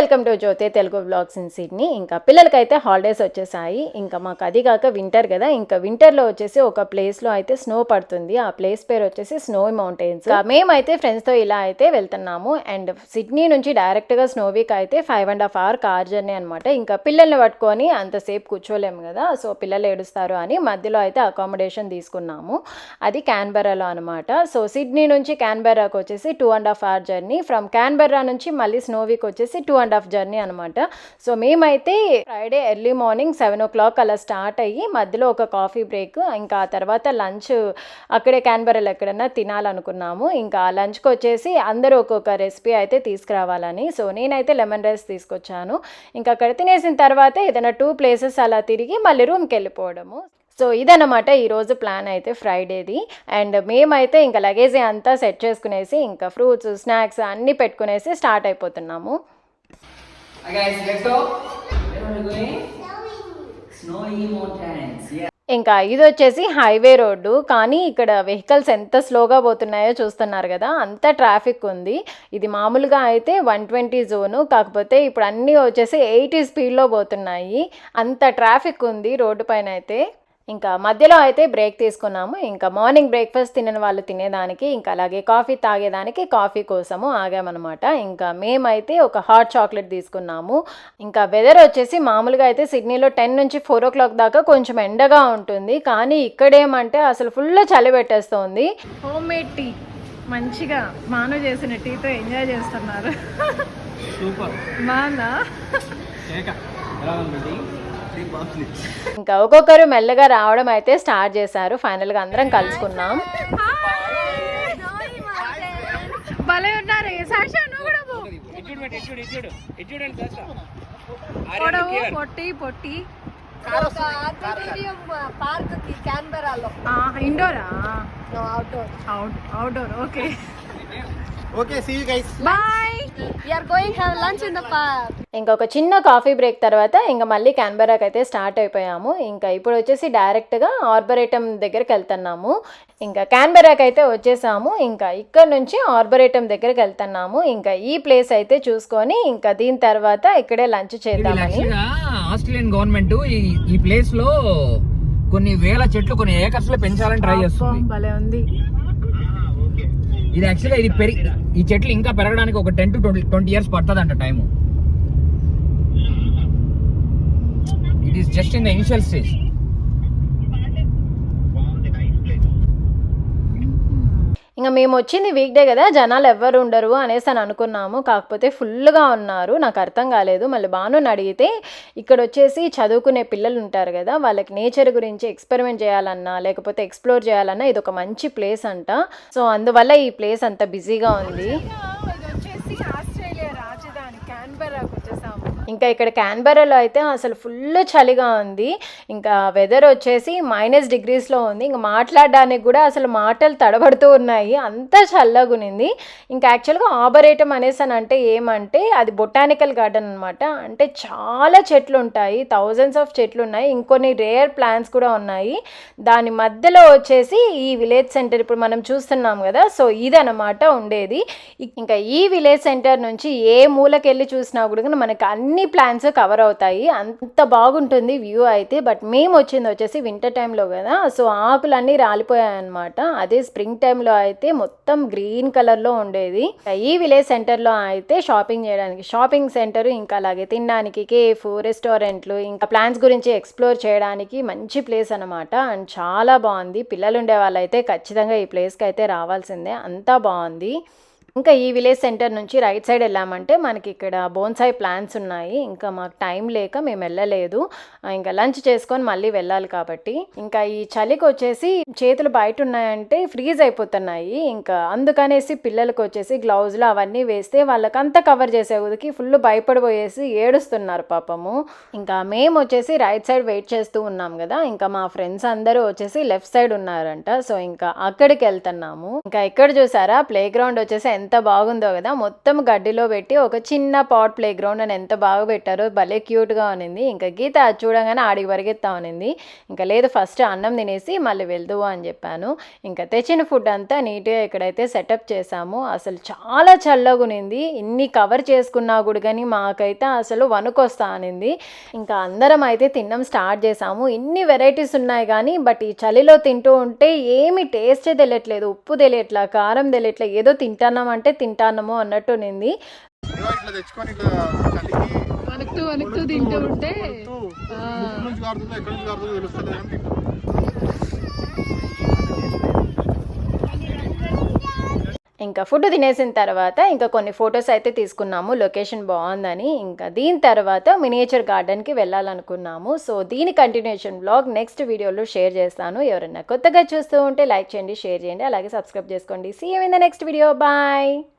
Welcome to Jyothi Telugu blogs in Sydney. ఇంకా పిల్లలకైతే holidays వచ్చేసాయి. ఇంకా మాకు అది కాక వింటర్ కదా. ఇంకా వింటర్లో వచ్చేసి ఒక ప్లేస్లో అయితే స్నో పడుతుంది. ఆ ప్లేస్ పేరు వచ్చేసి స్నో మౌంటైన్స్ మేమైతే ఫ్రెండ్స్తో ఇలా అయితే వెళ్తున్నాము. అండ్ సిడ్నీ నుంచి డైరెక్ట్గా స్నో వీక్ అయితే five and half hour car journey అనమాట ఇంకా పిల్లల్ని పట్టుకొని అంతసేపు కూర్చోలేము కదా. సో పిల్లలు ఏడుస్తారు అని మధ్యలో అయితే అకామిడేషన్ తీసుకున్నాము. అది క్యాన్బెరాలో అనమాట సో సిడ్నీ నుంచి క్యాన్బెరాకి వచ్చేసి two and half hour journey from Canberra నుంచి మళ్ళీ స్నోవిక్ వచ్చేసి టూ అండ్ హాఫ్ జర్నీ అనమాట సో మేమైతే Friday early morning seven o'clock అలా స్టార్ట్ అయ్యి మధ్యలో ఒక కాఫీ బ్రేక్ ఇంకా ఆ తర్వాత లంచ్ అక్కడే క్యాన్బెరాలో ఎక్కడన్నా తినాలనుకున్నాము. ఇంకా లంచ్కి వచ్చేసి అందరూ ఒక్కొక్క రెసిపీ అయితే తీసుకురావాలని. సో నేనైతే లెమన్ రైస్ తీసుకొచ్చాను. ఇంకా అక్కడ తినేసిన తర్వాత ఏదైనా టూ ప్లేసెస్ అలా తిరిగి మళ్ళీ రూమ్కి వెళ్ళిపోవడము. సో ఇదనమాట ఈరోజు ప్లాన్ అయితే ఫ్రైడేది అండ్ మేమైతే ఇంకా లగేజీ అంతా సెట్ చేసుకునేసి ఇంకా ఫ్రూట్స్ స్నాక్స్ అన్నీ పెట్టుకునేసి స్టార్ట్ అయిపోతున్నాము. ఇంకా ఇది వచ్చేసి హైవే రోడ్డు కానీ ఇక్కడ వెహికల్స్ ఎంత స్లోగా పోతున్నాయో చూస్తున్నారు కదా అంత ట్రాఫిక్ ఉంది. ఇది మామూలుగా అయితే వన్ ట్వంటీ జోను కాకపోతే ఇప్పుడు అన్నీ వచ్చేసి ఎయిటీ స్పీడ్లో పోతున్నాయి. అంత ట్రాఫిక్ ఉంది రోడ్డు పైన అయితే. ఇంకా మధ్యలో అయితే బ్రేక్ తీసుకున్నాము. ఇంకా మార్నింగ్ బ్రేక్ఫాస్ట్ తినని వాళ్ళు తినేదానికి ఇంకా అలాగే కాఫీ తాగేదానికి కాఫీ కోసము ఆగామన్నమాట. ఇంకా మేమైతే ఒక హాట్ చాక్లెట్ తీసుకున్నాము. ఇంకా వెదర్ వచ్చేసి మామూలుగా అయితే సిడ్నీలో టెన్ నుంచి ఫోర్ ఓ క్లాక్ దాకా కొంచెం ఎండగా ఉంటుంది. కానీ ఇక్కడేమంటే అసలు ఫుల్ చలి పెట్టేస్తుంది. Homemade tea. మంచిగా మాను చేసిన టీతో ఎంజాయ్ చేస్తున్నారు. Super. మానా ఇంకా ఒక్కొక్కరు మెల్లగా రావడం అయితే స్టార్ట్ చేశారు. ఫైనల్గా అందరం కలుసుకున్నాం. భలే ఉన్నారు. పొట్టి పొట్టి. పార్క్కి క్యాన్బెరాలో ఇండోరా outdoor out outdoor okay okay see you guys bye are going have lunch in the park ఇంకొక చిన్న కాఫీ బ్రేక్ తర్వాత ఇంకా మళ్ళీ క్యాన్బెరాకి అయితే స్టార్ట్ అయిపోయాము. ఇంకా ఇప్పుడు వచ్చేసి డైరెక్ట్గా ఆర్బరేటం దగ్గరికి వెళ్తున్నాము. ఇంకా క్యాన్బెరాకి అయితే వచ్చేసాము. ఇంకా ఇక్కడ నుంచి ఆర్బరేటం దగ్గరికి వెళ్తున్నాము. ఇంకా ఈ ప్లేస్ అయితే చూసుకొని ఇంకా దీని తర్వాత ఇక్కడే లంచ్ చేద్దామని. ఆస్ట్రేలియన్ గవర్నమెంట్ ఈ ఈ ప్లేస్లో కొన్ని వేల చెట్లు కొన్ని ఏకర్స్లో పెంచాలని ట్రై చేస్తుంది. భలే ఉంది. ఇది యాక్చువల్గా ఇది పెరిగి ఈ చెట్లు ఇంకా పెరగడానికి ఒక ten to twenty twenty years పడుతుంది అంట time. It is just in the initial stage ఇంకా మేము వచ్చింది వీక్ డే కదా జనాలు ఎవ్వరు ఉండరు అనేసి అని అనుకున్నాము. కాకపోతే ఫుల్గా ఉన్నారు. నాకు అర్థం కాలేదు. మళ్ళీ బాను అడిగితే ఇక్కడ వచ్చేసి చదువుకునే పిల్లలు ఉంటారు కదా వాళ్ళకి నేచర్ గురించి ఎక్స్పెరిమెంట్ చేయాలన్నా లేకపోతే ఎక్స్ప్లోర్ చేయాలన్నా ఇది ఒక మంచి ప్లేస్ అంట. సో అందువల్ల ఈ ప్లేస్ అంత బిజీగా ఉంది. ఇది వచ్చేసి ఆస్ట్రేలియా రాజధాని క్యాన్బెరాకి వచ్చేసాము. ఇంకా ఇక్కడ క్యాన్బెరాలో అయితే అసలు ఫుల్ చలిగా ఉంది. ఇంకా వెదర్ వచ్చేసి మైనస్ డిగ్రీస్లో ఉంది. ఇంకా మాట్లాడడానికి కూడా అసలు మాటలు తడబడుతూ ఉన్నాయి. అంత చల్లగా ఇంకా యాక్చువల్గా ఆబరేటం అనేసి అని అంటే ఏమంటే అది బొటానికల్ గార్డెన్ అనమాట అంటే చాలా చెట్లు ఉంటాయి. థౌజండ్స్ ఆఫ్ చెట్లు ఉన్నాయి. ఇంకొన్ని రేర్ ప్లాంట్స్ కూడా ఉన్నాయి. దాని మధ్యలో వచ్చేసి ఈ విలేజ్ సెంటర్ ఇప్పుడు మనం చూస్తున్నాం కదా. సో ఇదనమాట ఉండేది. ఇంకా ఈ విలేజ్ సెంటర్ నుంచి ఏ మూలకెళ్ళి చూసినా కూడా మనకి అన్ని ప్లాంట్స్ కవర్ అవుతాయి. అంత బాగుంటుంది వ్యూ అయితే. బట్ మేము వచ్చింది వచ్చేసి వింటర్ టైంలో కదా. సో ఆకులన్నీ రాలిపోయాయి అనమాట అదే స్ప్రింగ్ టైంలో అయితే మొత్తం గ్రీన్ కలర్లో ఉండేది. ఈ విలేజ్ సెంటర్లో అయితే షాపింగ్ చేయడానికి షాపింగ్ సెంటర్ ఇంకా అలాగే తినడానికి కేఫ్ రెస్టారెంట్లు ఇంకా ప్లాన్స్ గురించి ఎక్స్ప్లోర్ చేయడానికి మంచి ప్లేస్ అనమాట అండ్ చాలా బాగుంది. పిల్లలు ఉండే వాళ్ళైతే ఖచ్చితంగా ఈ ప్లేస్కి అయితే రావాల్సిందే. అంతా బాగుంది. ఇంకా ఈ విలేజ్ సెంటర్ నుంచి రైట్ సైడ్ వెళ్ళామంటే మనకి ఇక్కడ బోన్సాయి ప్లాన్స్ ఉన్నాయి. ఇంకా మాకు టైం లేక మేము వెళ్ళలేదు. ఇంకా లంచ్ చేసుకొని మళ్ళీ వెళ్ళాలి కాబట్టి. ఇంకా ఈ చలికి వచ్చేసి చేతులు బయట ఉన్నాయంటే ఫ్రీజ్ అయిపోతున్నాయి. ఇంకా అందుకనేసి పిల్లలకి వచ్చేసి గ్లౌజులు అవన్నీ వేస్తే వాళ్ళకంతా కవర్ చేసే ఉదికి ఫుల్ భయపడిపోయేసి ఏడుస్తున్నారు పాపము. ఇంకా మేము వచ్చేసి రైట్ సైడ్ వెయిట్ చేస్తూ ఉన్నాం కదా. ఇంకా మా ఫ్రెండ్స్ అందరూ వచ్చేసి లెఫ్ట్ సైడ్ ఉన్నారంట. సో ఇంకా అక్కడికి వెళ్తున్నాము. ఇంకా ఇక్కడ చూసారా? ప్లే గ్రౌండ్ వచ్చేసి ఎంత బాగుందో కదా. మొత్తం గడ్డిలో పెట్టి ఒక చిన్న పాట్ ప్లే గ్రౌండ్ అని ఎంత బాగా పెట్టారో భలే క్యూట్గా ఉన్నింది. ఇంకా గీత అది చూడగానే ఆడికి పరిగెత్తా ఉన్నింది. ఇంకా లేదు ఫస్ట్ అన్నం తినేసి మళ్ళీ వెళ్దువు అని చెప్పాను. ఇంకా తెచ్చిన ఫుడ్ అంతా నీట్గా ఇక్కడైతే సెటప్ చేసాము అసలు చాలా చల్లగా ఉన్నింది. ఇన్ని కవర్ చేసుకున్నా కూడా కానీ మాకైతే అసలు వణుకొస్తా అనింది ఇంకా అందరం అయితే తినడం స్టార్ట్ చేసాము ఇన్ని వెరైటీస్ ఉన్నాయి కానీ బట్ ఈ చలిలో తింటూ ఉంటే ఏమి టేస్టే తెలియట్లేదు ఉప్పు తెలియట్లా కారం తెలియట్లే ఏదో తింటున్నాం అంటే తింటాన్నాము అన్నట్టు ఉన్నింది. ఇదిగో ఇట్లా తెచ్చుకొని ఇట్లా చలికి వణుకుతూ వణుకుతూ తింటూ ఉంటే ముక్కు నుంచి కారుతుందో ఎక్కడి నుంచి కారుతుందో తెలుస్తుంది అని తింటాం. ఇంకా ఫుడ్ తినేసిన తర్వాత ఇంకా కొన్ని ఫొటోస్ అయితే తీసుకున్నాము. లొకేషన్ బాగుందని. ఇంకా దీని తర్వాత మినియేచర్ గార్డెన్కి వెళ్ళాలనుకున్నాము. సో దీని కంటిన్యూషన్ బ్లాగ్ నెక్స్ట్ వీడియోలో షేర్ చేస్తాను. ఎవరైనా కొత్తగా చూస్తూ ఉంటే లైక్ చేయండి షేర్ చేయండి. అలాగే సబ్స్క్రైబ్ చేసుకోండి. See in the next video bye